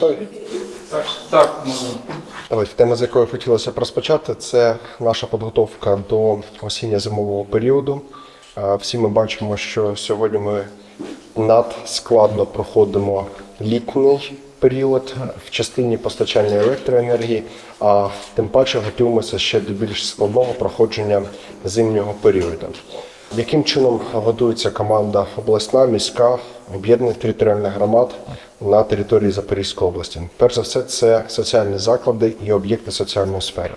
Готові? Так, так, можна. Давайте тема, з якої хотілося б розпочати, це наша підготовка до осінньо-зимового періоду. Всі ми бачимо, що сьогодні ми надскладно проходимо літній період в частині постачання електроенергії, а тим паче готуємося ще до більш складного проходження зимнього періоду. Яким чином готується команда обласна, міська, об'єднаних територіальних громад на території Запорізької області? Перш за все, це соціальні заклади і об'єкти соціальної сфери.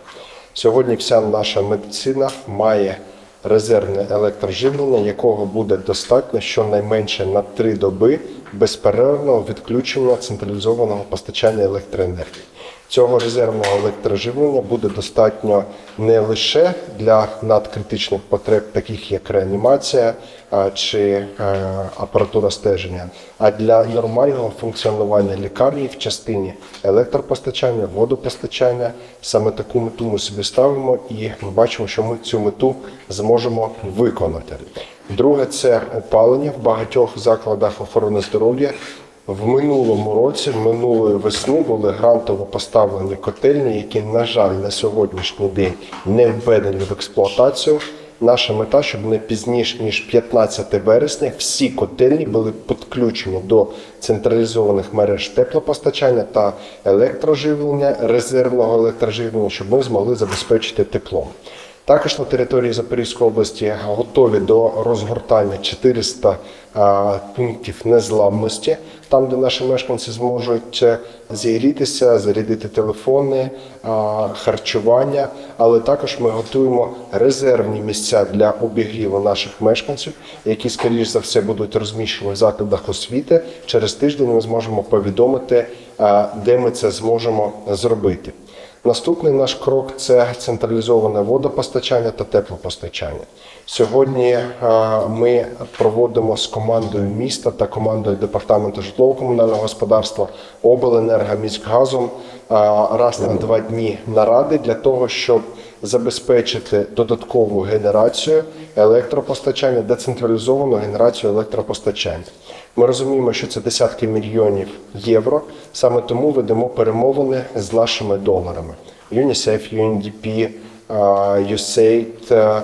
Сьогодні вся наша медицина має резервне електроживлення, якого буде достатньо щонайменше на три доби безперервного відключення централізованого постачання електроенергії. Цього резервного електроживлення буде достатньо не лише для надкритичних потреб, таких як реанімація чи е, апаратура стеження, а для нормального функціонування лікарні в частині електропостачання, водопостачання. Саме таку мету ми собі ставимо, і ми бачимо, що ми цю мету зможемо виконати. Друге це опалення в багатьох закладах охорони здоров'я. В минулому році, минулої весни, були грантово поставлені котельні, які, на жаль, на сьогоднішній день не введені в експлуатацію. Наша мета, щоб не пізніше ніж 15 вересня всі котельні були підключені до централізованих мереж теплопостачання та електроживлення, резервного електроживлення, щоб ми змогли забезпечити теплом. Також на території Запорізької області готові до розгортання 400 а, пунктів незламності, там, де наші мешканці зможуть е, зігрітися, зарядити телефони, харчування. Але також ми готуємо резервні місця для обігріву наших мешканців, які, скоріш за все, будуть розміщені в закладах освіти. Через тиждень ми зможемо повідомити, де ми це зможемо зробити. Наступний наш крок це централізоване водопостачання та теплопостачання. Сьогодні е, ми проводимо з командою міста та командою департаменту житлово-комунального господарства обленерго міськгазом е, раз на два дні наради для того, щоб забезпечити додаткову генерацію електропостачання, децентралізовану генерацію електропостачання. Ми розуміємо, що це десятки мільйонів євро. Саме тому ведемо перемовини з нашими донорами. UNICEF, UNDP, USAID,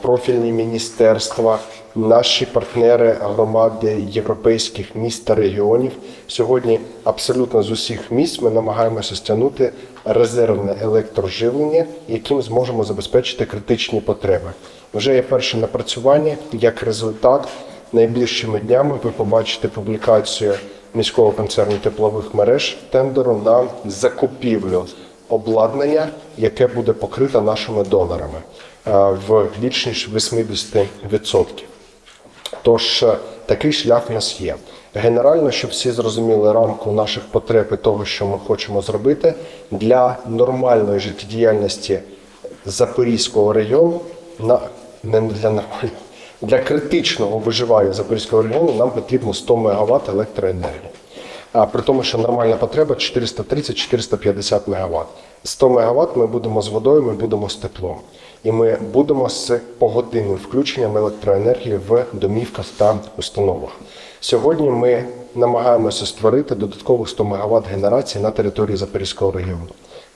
профільні міністерства, наші партнери громади європейських міст та регіонів. Сьогодні абсолютно з усіх міст ми намагаємося стягнути резервне електроживлення, яким зможемо забезпечити критичні потреби. Вже є перші напрацювання як результат. Найближчими днями ви побачите публікацію міського концерну теплових мереж тендеру на закупівлю обладнання, яке буде покрите нашими донорами е, в більш ніж 80%. Тож е, такий шлях у нас є. Генерально, щоб всі зрозуміли рамку наших потреб і того, що ми хочемо зробити для нормальної життєдіяльності Запорізького району, на не для нормального, для критичного виживання Запорізького регіону нам потрібно 100 МВт електроенергії. А при тому, що нормальна потреба 430-450 МВт. 100 МВт ми будемо з водою, ми будемо з теплом. І ми будемо з погодинним включенням електроенергії в домівках та установах. Сьогодні ми намагаємося створити додаткових 100 МВт генерації на території Запорізького регіону.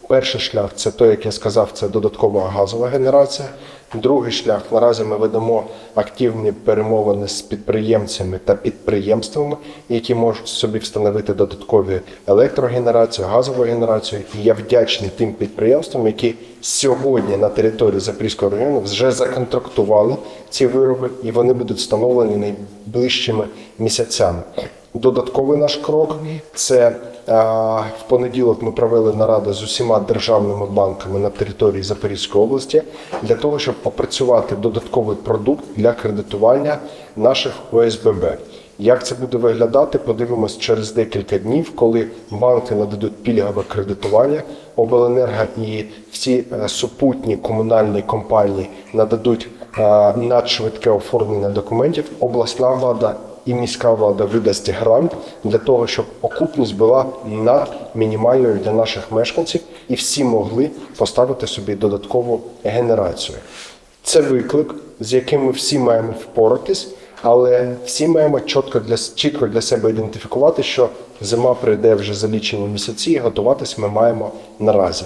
Перший шлях це той, як я сказав, це додаткова газова генерація. Другий шлях наразі ми ведемо активні перемовини з підприємцями та підприємствами, які можуть собі встановити додаткові електрогенерацію, газову генерацію. І я вдячний тим підприємствам, які сьогодні на території Запорізького району вже законтрактували ці вироби, і вони будуть встановлені найближчими місяцями. Додатковий наш крок це е, в понеділок ми провели нараду з усіма державними банками на території Запорізької області для того, щоб опрацювати додатковий продукт для кредитування наших ОСББ. Як це буде виглядати, подивимось через декілька днів, коли банки нададуть пільгове кредитування, обленерго і всі е, супутні комунальні компанії нададуть е, надшвидке оформлення документів. Обласна влада і міська влада видасть грант для того, щоб окупність була над мінімальною для наших мешканців, і всі могли поставити собі додаткову генерацію. Це виклик, з яким ми всі маємо впоратись, але всі маємо чітко для, чітко для себе ідентифікувати, що зима прийде вже за лічені місяці, і готуватись ми маємо наразі.